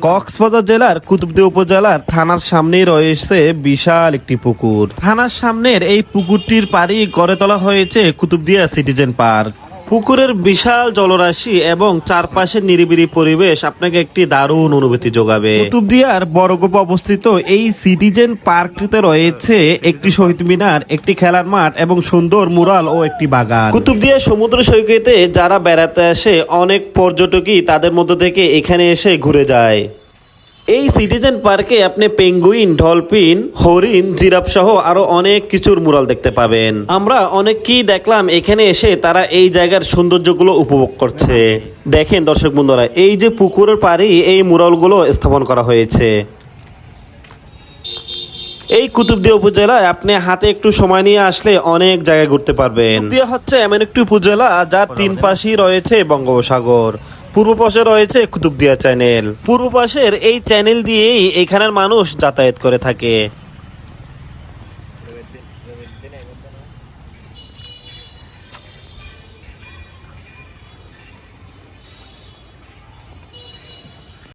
কক্সবাজার জেলার কুতুবদিয়া উপজেলার থানার সামনেই রয়েছে বিশাল একটি পুকুর। থানার সামনের এই পুকুরটির পাড়ি গড়ে তোলা হয়েছে কুতুবদিয়া সিটিজেন পার্ক। পুকুরের বিশাল জলরাশি এবং চারপাশের নিরিবিলি পরিবেশ আপনাকে একটি দারুণ অনুভূতি যোগাবে। কুতুবদিয়ার বড়গোপ অবস্থিত এই সিটিজেন পার্কটিতে রয়েছে একটি শহীদ মিনার একটি খেলার মাঠ এবং সুন্দর মুরাল ও একটি বাগান। কুতুবদিয়া সমুদ্র সৈকতে যারা বেড়াতে আসে অনেক পর্যটকই তাদের মধ্য থেকে এখানে এসে ঘুরে যায়। এই সিটিজেন পার্কে আপনি পেঙ্গুইন ডলফিন হরিণ জিরাফ সহ আরও অনেক কিছুর মুরাল দেখতে পাবেন। আমরা অনেককেই দেখলাম এখানে এসে তারা এই জায়গার সৌন্দর্যগুলো উপভোগ করছে। দেখেন দর্শক বন্ধুরা এই যে পুকুরের পাড়ি এই মুরালগুলো স্থাপন করা হয়েছে। এই কুতুবদিয়া উপজেলায় আপনি হাতে একটু সময় নিয়ে আসলে অনেক জায়গায় ঘুরতে পারবেন। কুতুবদিয়া হচ্ছে এমন একটি উপজেলা যার তিন পাশেই রয়েছে বঙ্গোপসাগর। পূর্ব পাশে রয়েছে কুতুবদিয়া চ্যানেল। পূর্ব পাশের এই চ্যানেল দিয়েই এখানের মানুষ যাতায়াত করে থাকে।